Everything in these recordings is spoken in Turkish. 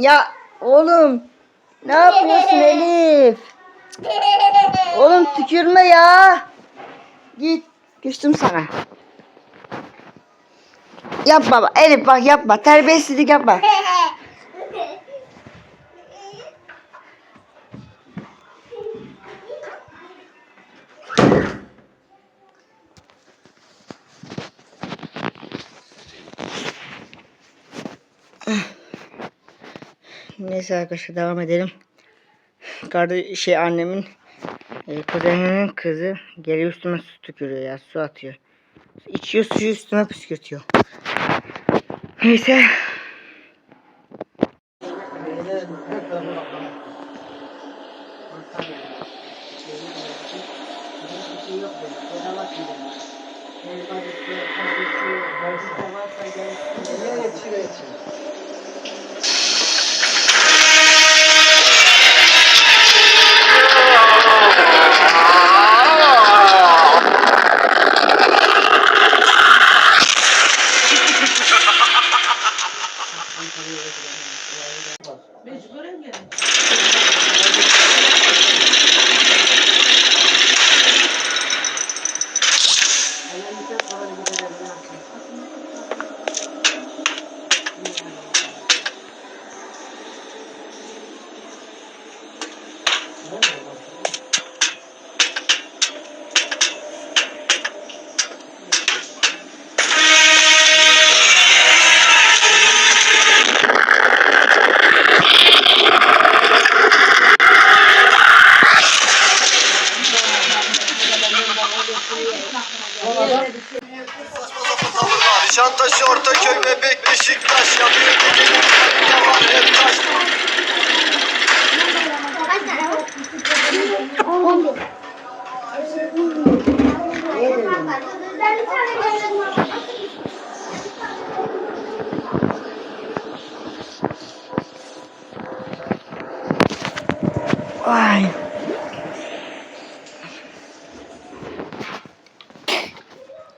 Ya oğlum ne yapıyorsun Elif? Oğlum tükürme ya. Git. Küstüm sana. Yapma Elif bak yapma. Terbiyesizlik yapma. Neyse arkadaşlar devam edelim. Kardeş şey annemin e, kuzeninin kızı geliyor üstüme su tükürüyor ya su atıyor. İçiyor suyu üstüme püskürtüyor. Neyse.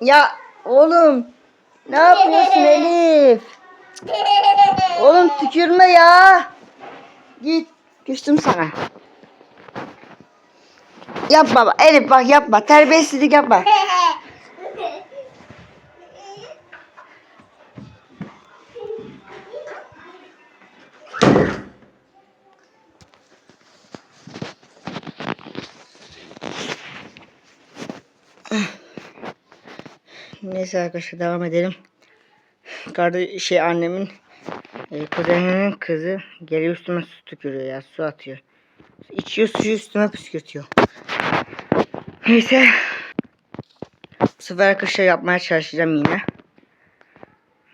Ya oğlum ne yapıyorsun Elif? Oğlum tükürme ya. Git. Küstüm sana. Yapma Elif bak yapma. Terbiyesizlik yapma. Neyse arkadaşlar devam edelim. Kardeş şey annemin e, kuzeninin kızı geliyor üstüme su tükürüyor ya su atıyor. İçiyor suyu üstüme püskürtüyor. Neyse. Bu sefer arkadaşlar yapmaya çalışacağım yine.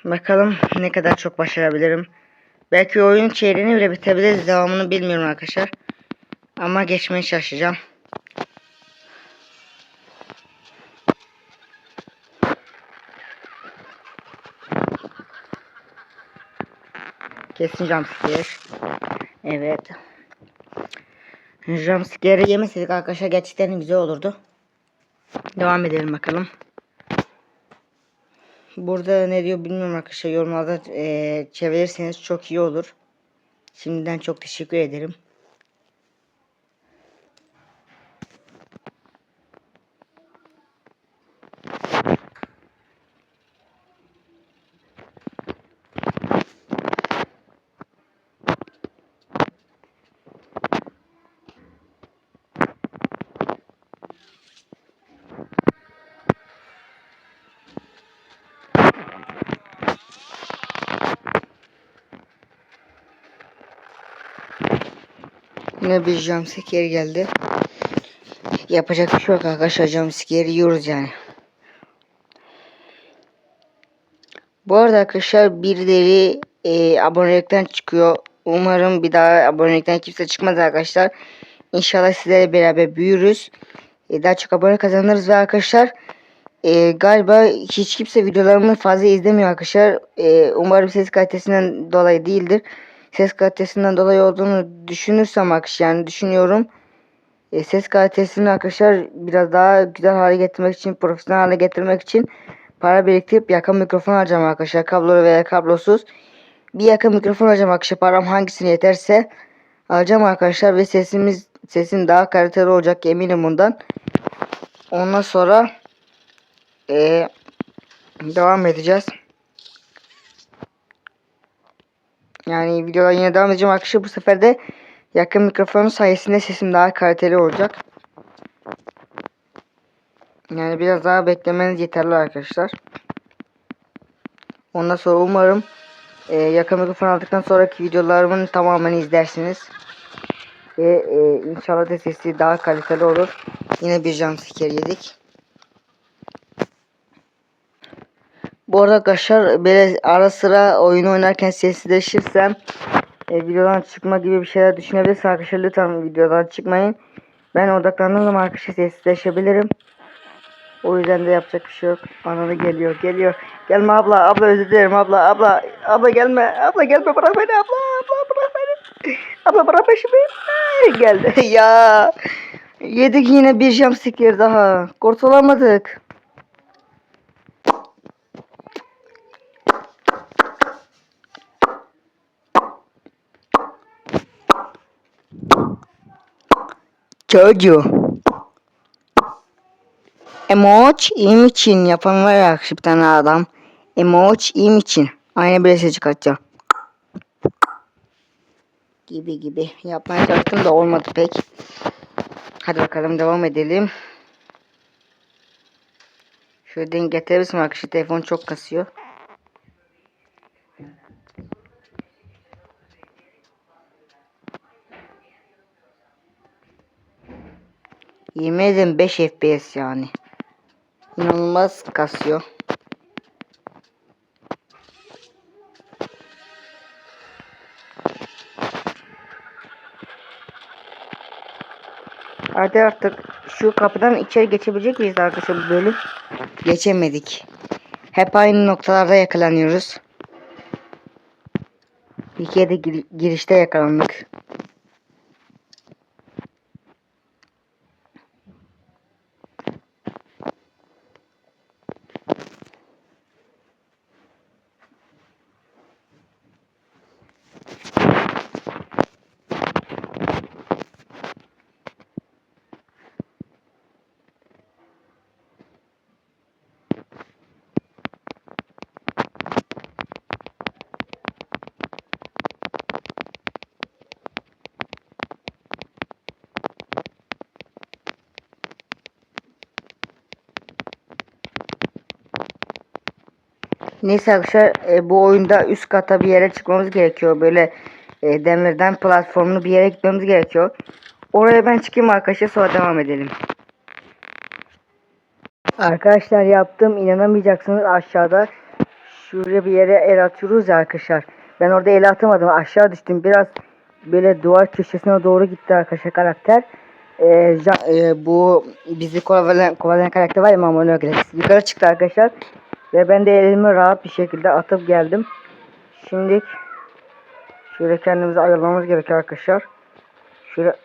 Bakalım ne kadar çok başarabilirim. Belki oyunun çeyreğini bile bitebiliriz. Devamını bilmiyorum arkadaşlar. Ama geçmeye çalışacağım. Kesin jumpscare. Evet. Jumpscare'ı yemeseydik arkadaşlar gerçekten güzel olurdu. Devam edelim bakalım. Burada ne diyor bilmiyorum arkadaşlar. Yorumlarda eee çevirirseniz çok iyi olur. Şimdiden çok teşekkür ederim. Yine bir jumpscare geldi. Yapacak bir şey yok arkadaşlar. Jumpscare yiyoruz yani. Bu arada arkadaşlar birileri e, abonelikten çıkıyor. Umarım bir daha abonelikten kimse çıkmaz arkadaşlar. İnşallah sizlerle beraber büyürüz. E, daha çok abone kazanırız ve arkadaşlar e, galiba hiç kimse videolarımı fazla izlemiyor arkadaşlar. E, umarım ses kalitesinden dolayı değildir. Ses kalitesinden dolayı olduğunu düşünürsem arkadaşlar yani düşünüyorum. E, ses kalitesini arkadaşlar biraz daha güzel hale getirmek için, profesyonel hale getirmek için para biriktirip yakın mikrofon alacağım arkadaşlar. Kablolu veya kablosuz. bir yakın mikrofon alacağım arkadaşlar. Param hangisini yeterse alacağım arkadaşlar ve sesimiz sesim daha kaliteli olacak eminim bundan. Ondan sonra eee, devam edeceğiz. Yani videoya yine devam edeceğim arkadaşlar. Bu sefer de yakın mikrofonun sayesinde sesim daha kaliteli olacak. Yani biraz daha beklemeniz yeterli arkadaşlar. Ondan sonra umarım e, yakın mikrofon aldıktan sonraki videolarımın tamamını izlersiniz. Ve e, inşallah da sesi daha kaliteli olur. Yine bir jumpscare yedik. Bu arada arkadaşlar böyle ara sıra oyun oynarken sessizleşirsem e, videodan çıkma gibi bir şeyler düşünebilirsiniz arkadaşlar lütfen videodan çıkmayın. Ben odaklandığım zaman arkadaşlar sessizleşebilirim. O yüzden de yapacak bir şey yok. Ananı geliyor geliyor. Gelme abla abla özür dilerim abla abla abla gelme abla gelme bırak beni abla abla bırak beni. Abla bırak peşimi. Geldi ya. Yedik yine bir jumpscare daha. Kurtulamadık. Çocuğu. Emoç im için yapan var ya bir tane adam. Emoç im için. Aynı böyle ses çıkartacağım. Gibi gibi. Yapmaya çalıştım da olmadı pek. Hadi bakalım devam edelim. Şöyle denk getirebilirsin arkadaşlar. Telefon çok kasıyor. Yemin ederim 5 FPS yani. İnanılmaz kasıyor. Hadi artık şu kapıdan içeri geçebilecek miyiz arkadaşlar bu bölüm? Geçemedik. Hep aynı noktalarda yakalanıyoruz. Kere de gir- girişte yakalandık. Neyse arkadaşlar e, bu oyunda üst kata bir yere çıkmamız gerekiyor. Böyle e, demirden platformlu bir yere gitmemiz gerekiyor. Oraya ben çıkayım arkadaşlar sonra devam edelim. Arkadaşlar yaptım inanamayacaksınız aşağıda şuraya bir yere el atıyoruz ya arkadaşlar. Ben orada el atamadım aşağı düştüm biraz böyle duvar köşesine doğru gitti arkadaşlar karakter. Ee, e, bu bizi kovalayan, karakter var ya Mamon Ögres. Yukarı çıktı arkadaşlar. Ve ben de elimi rahat bir şekilde atıp geldim. Şimdi şöyle kendimizi ayarlamamız gerekiyor arkadaşlar. Şöyle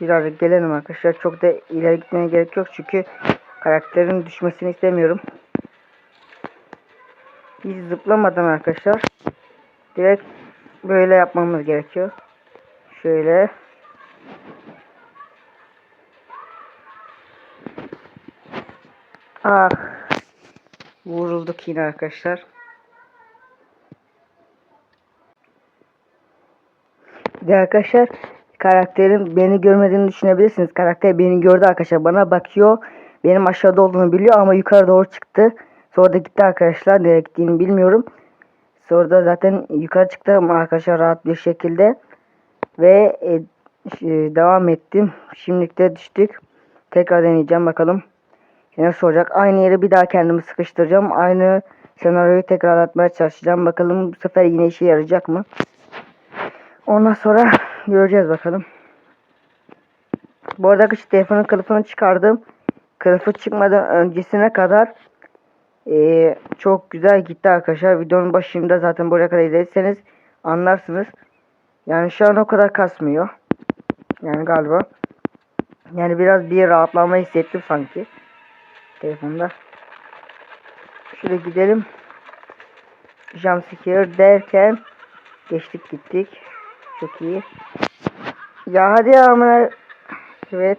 birazcık gelelim arkadaşlar. Çok da ileri gitmeye gerek yok çünkü karakterin düşmesini istemiyorum. Hiç zıplamadan arkadaşlar. Direkt böyle yapmamız gerekiyor. Şöyle. Ah. Vurulduk yine arkadaşlar. De arkadaşlar karakterin beni görmediğini düşünebilirsiniz. Karakter beni gördü arkadaşlar. Bana bakıyor. Benim aşağıda olduğunu biliyor ama yukarı doğru çıktı. Sonra da gitti arkadaşlar. Nereye gittiğini bilmiyorum. Sonra da zaten yukarı çıktım arkadaşlar rahat bir şekilde. Ve e, e, devam ettim. Şimdilik de düştük. Tekrar deneyeceğim bakalım. Nasıl olacak? Aynı yere bir daha kendimi sıkıştıracağım. Aynı senaryoyu tekrarlatmaya çalışacağım. Bakalım bu sefer yine işe yarayacak mı? Ondan sonra göreceğiz bakalım. Bu arada şu telefonun kılıfını çıkardım. Kılıfı çıkmadan öncesine kadar eee, çok güzel gitti arkadaşlar. Videonun başında zaten buraya kadar izlediyseniz anlarsınız. Yani şu an o kadar kasmıyor. Yani galiba. Yani biraz bir rahatlama hissettim sanki telefonda. Şöyle gidelim. jumpscare derken geçtik gittik. Çok iyi. Ya hadi ya amına. Evet.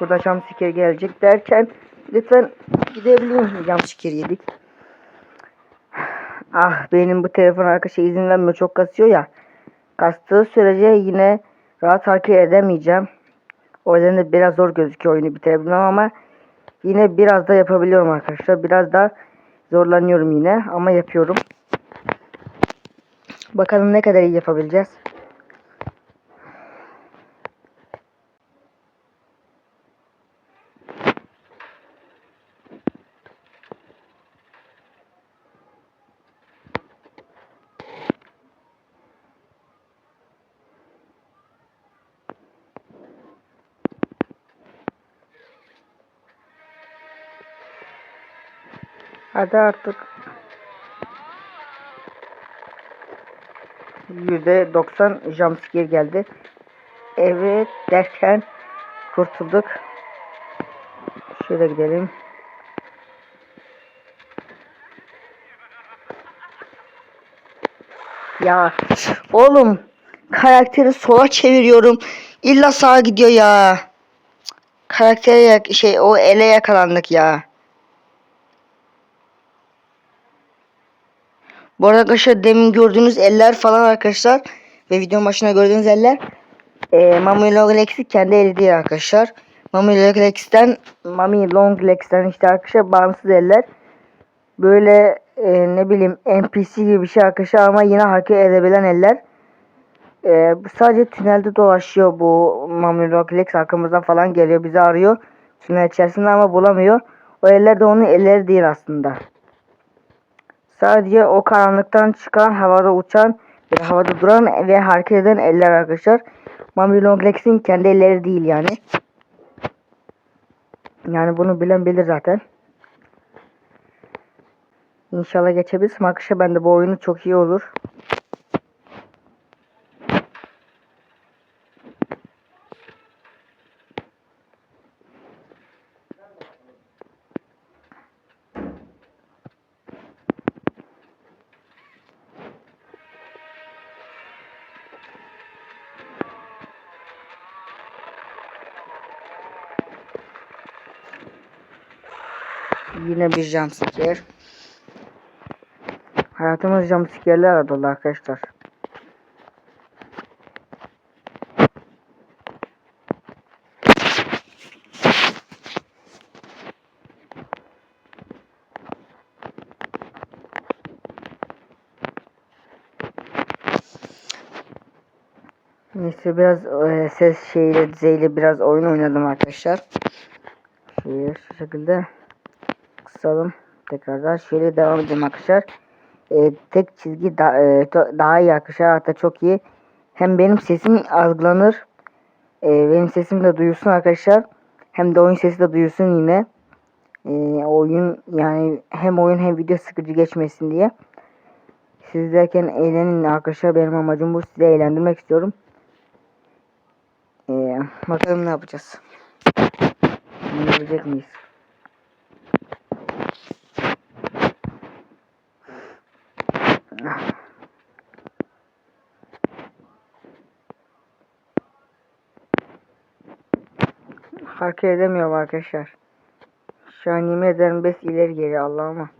Burada jumpscare gelecek derken lütfen gidebilir miyim? Jumpscare yedik. Ah benim bu telefon arkadaşa izin vermiyor çok kasıyor ya. Kastığı sürece yine rahat hareket edemeyeceğim. O yüzden de biraz zor gözüküyor oyunu bitirebilmem ama yine biraz da yapabiliyorum arkadaşlar. Biraz da zorlanıyorum yine ama yapıyorum. Bakalım ne kadar iyi yapabileceğiz. Hadi artık. %90 jumpscare geldi. Evet derken kurtulduk. Şöyle gidelim. Ya oğlum karakteri sola çeviriyorum. İlla sağa gidiyor ya. Karaktere şey o ele yakalandık ya. Bu arada arkadaşlar demin gördüğünüz eller falan arkadaşlar ve videonun başına gördüğünüz eller e, Mami Long Legs'i kendi eli değil arkadaşlar. Mami Long Legs'ten Mami Long Legs'ten işte arkadaşlar bağımsız eller. Böyle e, ne bileyim NPC gibi bir şey arkadaşlar ama yine hareket edebilen eller. E, sadece tünelde dolaşıyor bu Mami Long Legs arkamızdan falan geliyor bizi arıyor. Tünel içerisinde ama bulamıyor. O eller de onun elleri değil aslında. Sadece o karanlıktan çıkan, havada uçan, ve havada duran ve hareket eden eller arkadaşlar. Mami Longlex'in kendi elleri değil yani. Yani bunu bilen bilir zaten. İnşallah geçebilirsem arkadaşlar ben de bu oyunu çok iyi olur. Yine bir jumpscare. Hayatımız jumpscare'ler dolu arkadaşlar. Neyse biraz e, ses şeyiyle düzeyle biraz oyun oynadım arkadaşlar. Şöyle şu şekilde kısalım tekrardan şöyle devam edelim arkadaşlar. E, tek çizgi da, e, daha iyi arkadaşlar hatta çok iyi. Hem benim sesim algılanır. E, benim sesim de duyulsun arkadaşlar. Hem de oyun sesi de duyulsun yine. E, oyun yani hem oyun hem video sıkıcı geçmesin diye. Siz izlerken eğlenin arkadaşlar. Benim amacım bu. Sizi eğlendirmek istiyorum. E, bakalım ne yapacağız. Yapabilecek miyiz? Hareket edemiyorum arkadaşlar. Şu an yemin ederim bes ileri geri Allah'ıma.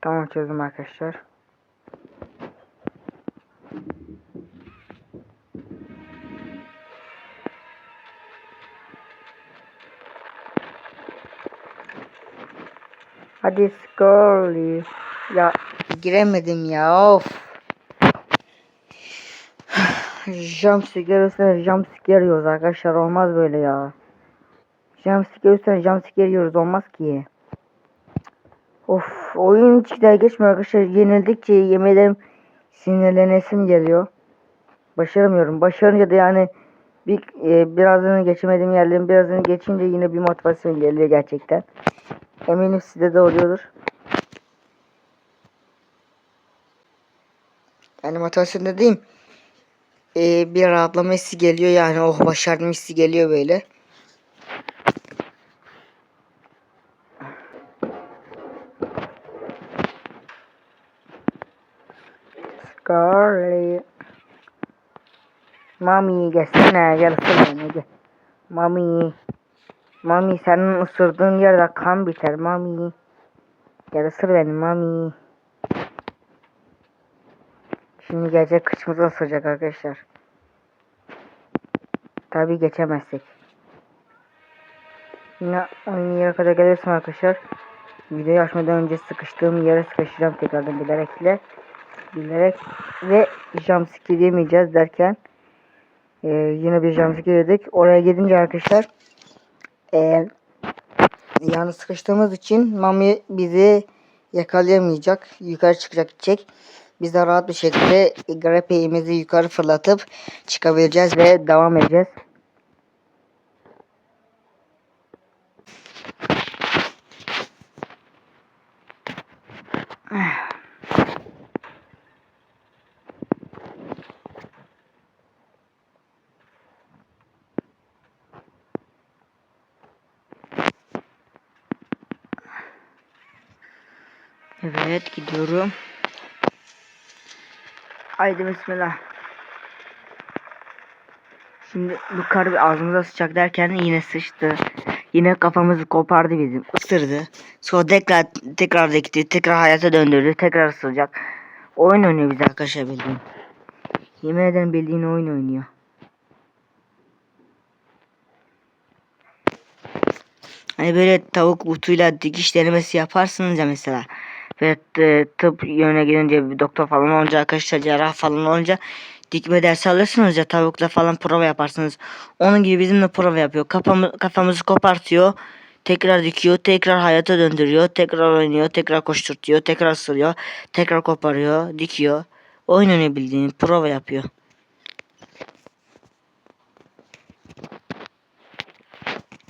Tamam çözdüm arkadaşlar. Hadi scroll. Ya giremedim ya of. Jumpscare üstüne jumpscare yiyoruz arkadaşlar olmaz böyle ya. Jumpscare üstüne jumpscare yiyoruz olmaz ki. Of oyun hiç güzel geçmiyor arkadaşlar. Yenildikçe yemin ederim sinirlenesim geliyor. Başaramıyorum. Başarınca da yani bir e, birazını geçemediğim yerlerin birazını geçince yine bir motivasyon geliyor gerçekten. Eminim sizde de oluyordur. Yani motivasyon dediğim e, bir rahatlama hissi geliyor yani oh başardım hissi geliyor böyle. Scarlet. Mami gelsene gel ısır. Mami. Mami senin ısırdığın yerde kan biter mami. Gel ısır beni mami. Şimdi gelecek kıçımızı ısıracak arkadaşlar. Tabi geçemezsek. Yine aynı yere kadar gelirsem arkadaşlar. Videoyu açmadan önce sıkıştığım yere sıkışacağım tekrardan bilerekle. Bilerek ve jumpscare yemeyeceğiz derken e, yine bir jumpscare yedik. Oraya gidince arkadaşlar e, yani sıkıştığımız için Mami bizi yakalayamayacak. Yukarı çıkacak gidecek. Biz de rahat bir şekilde grepeyimizi yukarı fırlatıp çıkabileceğiz ve devam edeceğiz. Evet gidiyorum. Haydi bismillah. Şimdi bu kar ağzımıza sıçacak derken yine sıçtı. Yine kafamızı kopardı bizim. Isırdı. Sonra tekrar tekrar dikti. Tekrar hayata döndürdü. Tekrar ısıracak. Oyun oynuyor bize arkadaşlar bildiğin. Yemin ederim bildiğin oyun oynuyor. Hani böyle tavuk butuyla dikiş denemesi yaparsınız ya mesela. Ve e, tıp yönüne gidince bir doktor falan olunca arkadaşlar cerrah falan olunca dikme dersi alırsınız ya tavukla falan prova yaparsınız. Onun gibi bizimle prova yapıyor. Kafamı, kafamızı kopartıyor. Tekrar dikiyor. Tekrar hayata döndürüyor. Tekrar oynuyor. Tekrar koşturtuyor. Tekrar ısırıyor. Tekrar koparıyor. Dikiyor. Oyun oynuyor bildiğin. Prova yapıyor.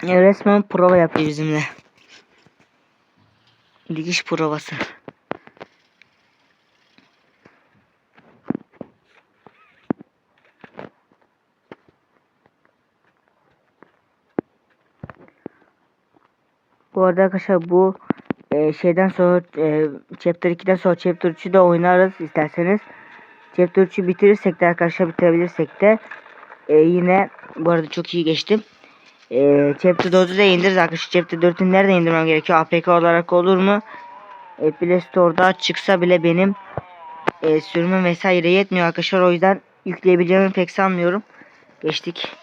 Ya resmen prova yapıyor bizimle. Dikiş provası. Bu arada arkadaşlar bu e, şeyden sonra e, chapter 2'den sonra chapter 3'ü de oynarız isterseniz. Chapter 3'ü bitirirsek de arkadaşlar bitirebilirsek de e, yine bu arada çok iyi geçtim. E, chapter 4'ü de indiririz arkadaşlar. Chapter 4'ü nerede indirmem gerekiyor? APK olarak olur mu? E, Play Store'da çıksa bile benim e, sürümüm vesaire yetmiyor arkadaşlar. O yüzden yükleyebileceğimi pek sanmıyorum. Geçtik.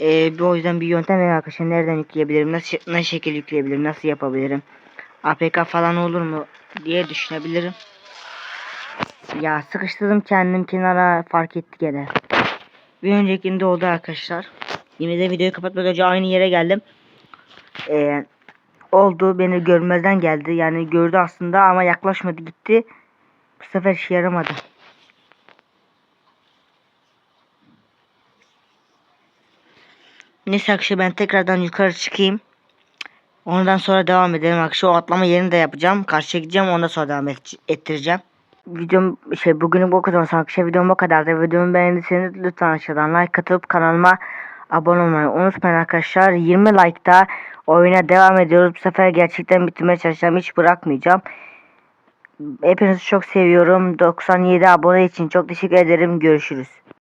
E, bu o yüzden bir yöntem verin arkadaşlar. Nereden yükleyebilirim? Nasıl, nasıl şekil yükleyebilirim? Nasıl yapabilirim? APK falan olur mu? diye düşünebilirim. Ya sıkıştırdım kendim kenara fark etti gene. Bir öncekinde oldu arkadaşlar. Yine de videoyu kapatmadan önce aynı yere geldim. Ee, oldu beni görmezden geldi. Yani gördü aslında ama yaklaşmadı gitti. Bu sefer işe yaramadı. Neyse arkadaşlar ben tekrardan yukarı çıkayım. Ondan sonra devam edelim arkadaşlar. O atlama yerini de yapacağım. Karşıya gideceğim ondan sonra devam et- ettireceğim. Videom şey bugünün bu kadar olsun arkadaşlar. Videom bu kadardı. Videomu beğendiyseniz lütfen aşağıdan like atıp kanalıma abone olmayı unutmayın arkadaşlar. 20 like'da oyuna devam ediyoruz. Bu sefer gerçekten bitirmeye çalışacağım. Hiç bırakmayacağım. Hepinizi çok seviyorum. 97 abone için çok teşekkür ederim. Görüşürüz.